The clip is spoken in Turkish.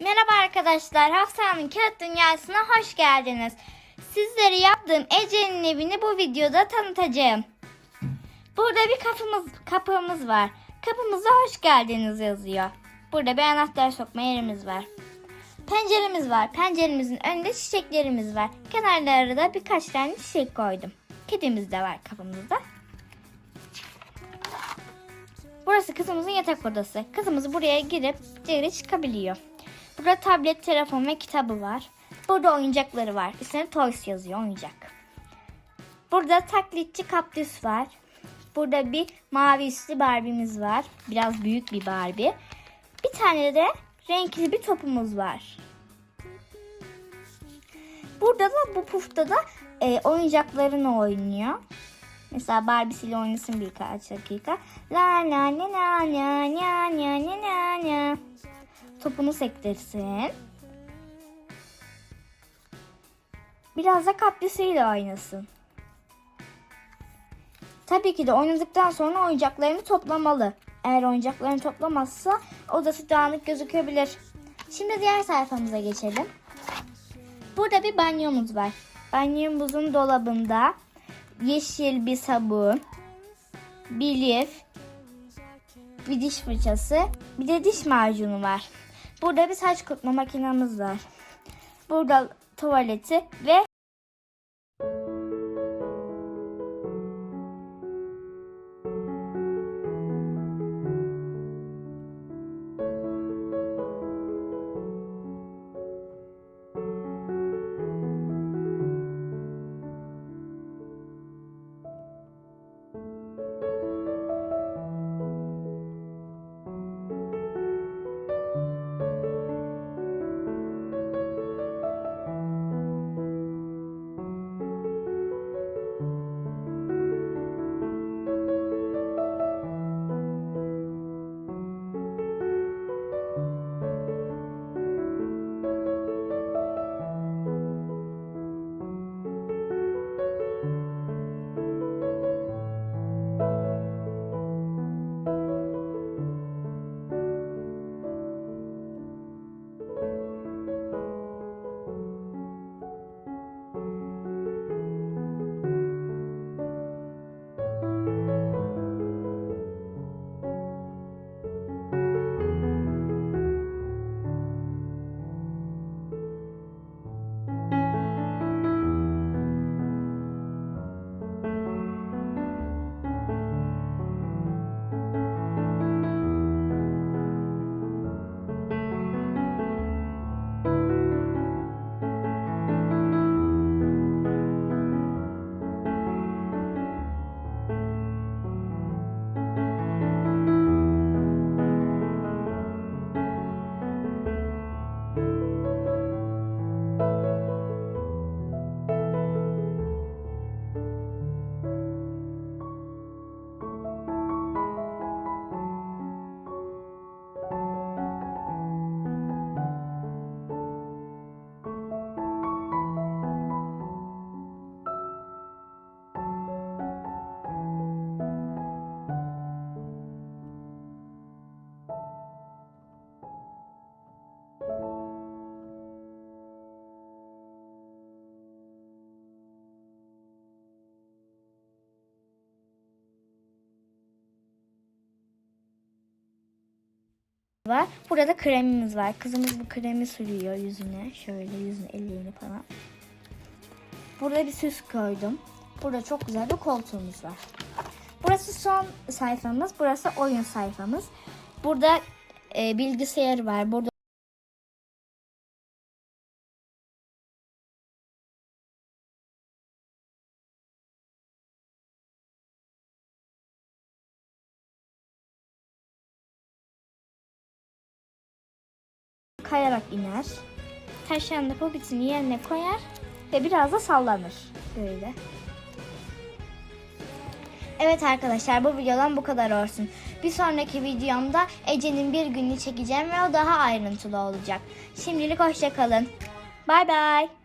Merhaba arkadaşlar, Hafsa'nın Kağıt Dünyası'na hoş geldiniz. Sizlere yaptığım Ece'nin evini bu videoda tanıtacağım. Burada bir kapımız, kapımız var. Kapımıza hoş geldiniz yazıyor. Burada bir anahtar sokma yerimiz var. Penceremiz var. Penceremizin önünde çiçeklerimiz var. Kenarlara da birkaç tane çiçek koydum. Kedimiz de var kapımızda. Burası kızımızın yatak odası. Kızımız buraya girip geri çıkabiliyor. Burada tablet, telefon ve kitabı var. Burada oyuncakları var. Üstüne Toys yazıyor oyuncak. Burada taklitçi kaktüs var. Burada bir mavi üstlü Barbie'miz var. Biraz büyük bir Barbie. Bir tane de renkli bir topumuz var. Burada da bu pufta da e, oyuncaklarını oynuyor. Mesela Barbie'siyle oynasın birkaç dakika. La la la la la la la la la. Topunu sektirsin. Biraz da kaplüsüyle oynasın. Tabii ki de oynadıktan sonra oyuncaklarını toplamalı. Eğer oyuncaklarını toplamazsa odası dağınık gözükebilir. Şimdi diğer sayfamıza geçelim. Burada bir banyomuz var. Banyomuzun dolabında yeşil bir sabun, bir lif, bir diş fırçası, bir de diş macunu var. Burada bir saç kurutma makinamız var. Burada tuvaleti ve var. Burada kremimiz var. Kızımız bu kremi sürüyor yüzüne. Şöyle yüzüne, ellerini falan. Burada bir süs koydum. Burada çok güzel bir koltuğumuz var. Burası son sayfamız. Burası oyun sayfamız. Burada e, bilgisayar var. Burada kayarak iner. Taşlarını popitini yerine koyar ve biraz da sallanır. Böyle. Evet arkadaşlar bu videodan bu kadar olsun. Bir sonraki videomda Ece'nin bir gününü çekeceğim ve o daha ayrıntılı olacak. Şimdilik hoşçakalın. Bay bay.